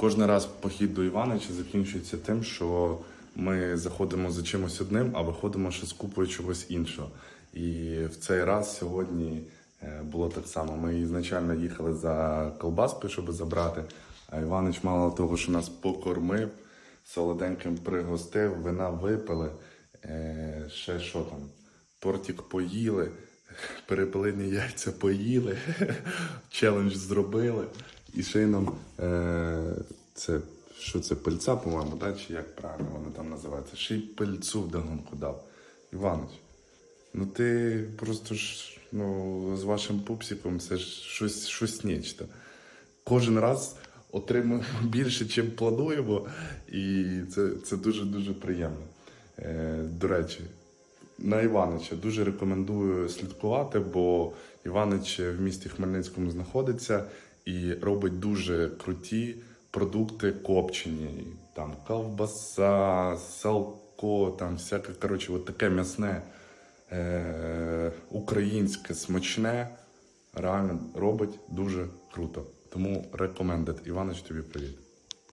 кожен раз похід до Іванича закінчується тим, що ми заходимо за чимось одним, а виходимо ще з купою чогось іншого. І в цей раз сьогодні е, було так само. Ми ізначально їхали за колбаскою, щоб забрати. А Іванич, мало того, що нас покормив, солоденьким пригостив, вина випили, е, ще що там, тортик поїли, перепелині яйця поїли, челендж зробили. І нам е, це, що це, пильця, по-моєму, да? чи як правильно воно там називається? Ще й пильцю вдогонку дав. Іванич, ну ти просто ж ну, з вашим пупсиком це ж щось, щось нечто. Кожен раз отримуємо більше, чим плануємо, і це, це дуже-дуже приємно. Е, до речі, на Іванича дуже рекомендую слідкувати, бо Іванич в місті Хмельницькому знаходиться і робить дуже круті продукти копчені. Там ковбаса, салко, там всяке, коротше, от таке м'ясне, е- українське, смачне. Реально робить дуже круто. Тому рекомендед. Іванич, тобі привіт.